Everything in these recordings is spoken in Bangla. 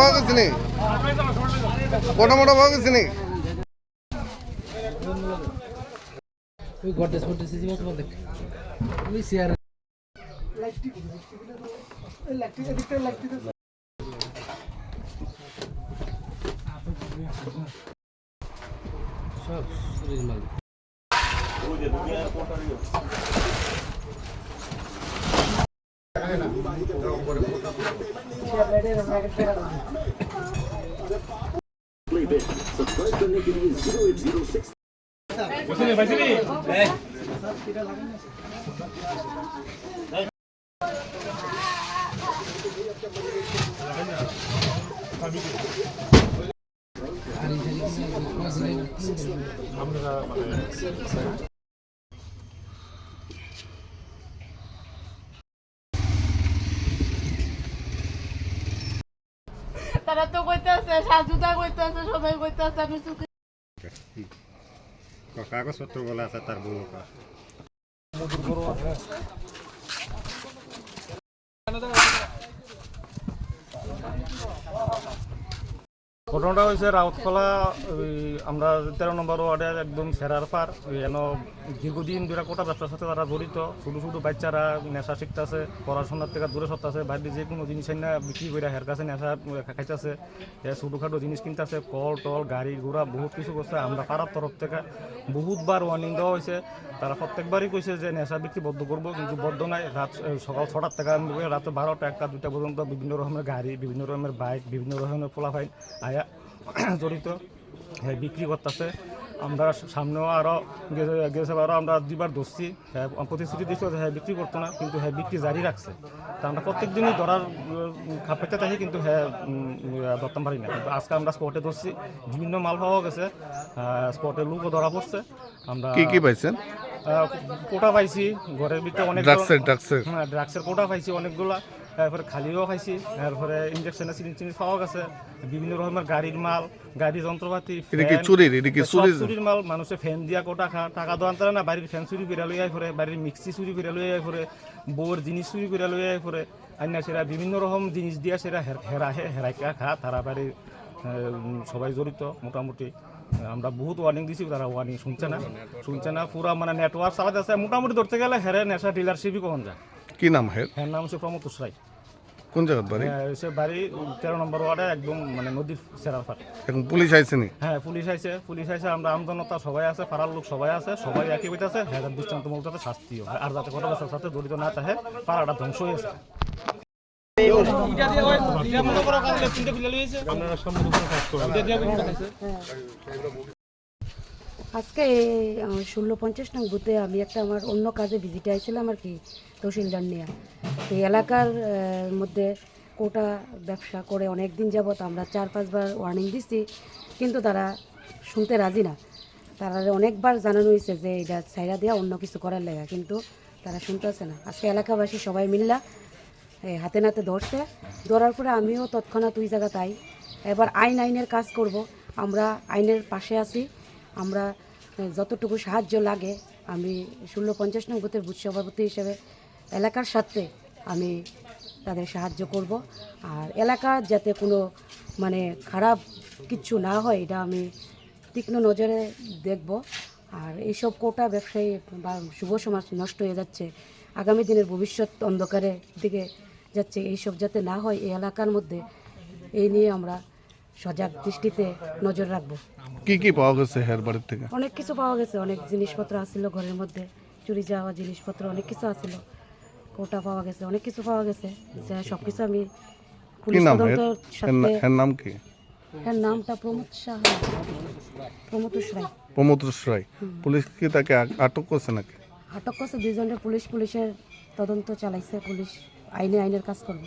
ভাগ আছে নি? ওই গডেস গডেস এই মতো দেখ। ওই চেয়ার সব শরীর মাল सब्सक्राइब करने के लिए जीरो एट जीरो सिक्स আমরা মানে তারা তো কইতেছে সাজুদা কইতেছে সবাই কইতেছে আমি চুকে কাগজপত্র বলা আছে তার বউ ঘটনাটা হয়েছে রাউতকলা আমরা তেরো নম্বর ওয়ার্ডের একদম সেরার পার এন দীর্ঘদিন ধরে কোটা ব্যবসার সাথে তারা জড়িত ছোটো ছোটো বাচ্চারা নেশা শিখতেছে পড়াশোনার থেকে দূরে সরতেছে বাইরে যে কোনো জিনিস না বিক্রি করে হের কাছে নেশা খাইতেছে ছোটোখাটো জিনিস কিনতেছে কল, টল, গাড়ি ঘোড়া বহুত কিছু করছে আমরা পাড়ার তরফ থেকে বহুতবার ওয়ার্নিং দেওয়া হয়েছে তারা প্রত্যেকবারই কইছে যে নেশা বিক্রি বদ্ধ করব কিন্তু বদ্ধ নাই। রাত সকাল ছটার থেকে রাত বারোটা একটা দুটা পর্যন্ত বিভিন্ন রকমের গাড়ি, বিভিন্ন রকমের বাইক, বিভিন্ন রকমের পোলাফাইন আয়া জড়িত হ্যাঁ বিক্রি করতেছে। আমরা সামনেও আরও গেছে আরও আমরা দুইবার ধরছি। হ্যাঁ প্রতিশ্রুতি দিচ্ছিল যে হ্যাঁ বিক্রি করতো না কিন্তু হ্যাঁ বিক্রি জারি রাখছে। তা আমরা প্রত্যেক দিনই ধরার খাপেতে থাকি কিন্তু হ্যাঁ ধরতাম পারি না। কিন্তু আজকে আমরা স্পটে ধরছি বিভিন্ন মাল পাওয়া গেছে। স্পটে লুকও ধরা পড়ছে। আমরা কি কি পাইছেন? কোটা পাইছি। ঘরের ভিতরে অনেক ড্রাগসের ড্রাগসের। হ্যাঁ ড্রাগসের কোটা পাইছি অনেকগুলা। তারপরে খালিও খাইছি তারপরে ইঞ্জেকশনের সিরিঞ্জ টিরিঞ্জ পাওয়া গেছে বিভিন্ন রকমের গাড়ির মাল গাড়ি যন্ত্রপাতি চুরির চুরির? মাল মানুষে ফ্যান দিয়া কোটা খা টাকা দেওয়ান তারা না বাড়ির ফ্যান চুরি করে লই আই পরে বাড়ির মিক্সি চুরি করে লই আই পরে বউর জিনিস চুরি করে লই আই পরে আইনা সেরা বিভিন্ন রকম জিনিস দিয়া সেরা হের- হেরাইকা খা তারা বাড়ির সবাই জড়িত মোটামুটি। আমরা বহুত ওয়ার্নিং দিছি তারা ওয়ার্নিং শুনছে না। শুনছে না পুরা মানে নেটওয়ার্ক চালাতে আছে মোটামুটি ধরতে গেলে হেরে নেশা ডিলারশিপই কখন যায়। কি নাম হের? হ্যাঁ নাম হচ্ছে প্রমোদ উসরাই। কোন জায়গার বাড়ি? হ্যাঁ, সে বাড়ি তেরো নম্বর ওয়ার্ডে একদম মানে নদীর সেরার পার এখন পুলিশ আইসেনি হ্যাঁ পুলিশ আইছে পুলিশ আইছে আমরা আমজনতা সবাই আছে পাড়ার লোক সবাই আছে সবাই একই বইতে হ্যাঁ দৃষ্টান্তমূলক যাতে শাস্তি হয়। আর যাতে ব্যবসার সাথে জড়িত না থাকে পাড়াটা ধ্বংস হয়েছে আজকে ষোলো পঞ্চাশ নং বুথে আমি একটা আমার অন্য কাজে ভিজিটে আসছিলাম আর কি, তহসিলদার নিয়ে। এই এলাকার মধ্যে কোটা ব্যবসা করে অনেক দিন যাবত আমরা চার পাঁচবার ওয়ার্নিং দিচ্ছি কিন্তু তারা শুনতে রাজি না। তারা অনেকবার জানানো হয়েছে যে এটা ছাইরা দেওয়া অন্য কিছু করার লেগা, কিন্তু তারা শুনতেছে না। আজকে এলাকাবাসী সবাই মিললা হাতে নাতে ধরছে। ধরার পরে আমিও তৎক্ষণাৎ ওই জায়গা তাই এবার আইন আইনের কাজ করব। আমরা আইনের পাশে আছি। আমরা যতটুকু সাহায্য লাগে, আমি ষোলো পঞ্চাশ নং বুথের বুথ সভাপতি হিসেবে এলাকার সাথে আমি তাদের সাহায্য করব। আর এলাকার যাতে কোনো মানে খারাপ কিচ্ছু না হয়, এটা আমি তীক্ষ্ণ নজরে দেখব। আর এইসব কোটা ব্যবসায়ী বা শুভ সমাজ নষ্ট হয়ে যাচ্ছে, আগামী দিনের ভবিষ্যৎ অন্ধকারের দিকে যাচ্ছে, এইসব যাতে না হয় এই এলাকার মধ্যে, এই নিয়ে আমরা সজাগ দৃষ্টিতে নজর রাখব। কি কি পাওয়া গেছে হের বাড়ির থেকে? অনেক কিছু পাওয়া গেছে অনেক জিনিসপত্র আসছিল ঘরের মধ্যে চুরি যাওয়া জিনিসপত্র অনেক কিছু আসছিল কোটা পাওয়া গেছে অনেক কিছু পাওয়া গেছে। যা সব কিছু আমি কি পুলিশ নাম? সাথে না- নাম কি? এর নামটা প্রমোদ শাহ। প্রমোদ রায় প্রমোদ রায় পুলিশ কি তাকে আটক করছে নাকি? আটক করছে দুজনের পুলিশ পুলিশের তদন্ত চালাইছে পুলিশ আইনে আইনের কাজ করবে।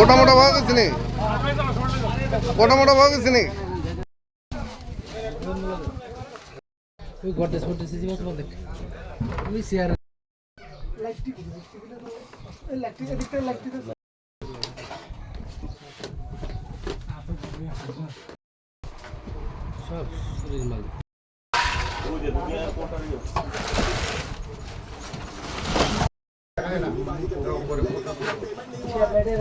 মোটা মোটা ভাগ আছে নি? মোটা মোটা ভাগ আছে নি? ওই গডেস ফডেস সিসি মাছ দেখ। ওই চেয়ার সব শরীর মাল। আর এই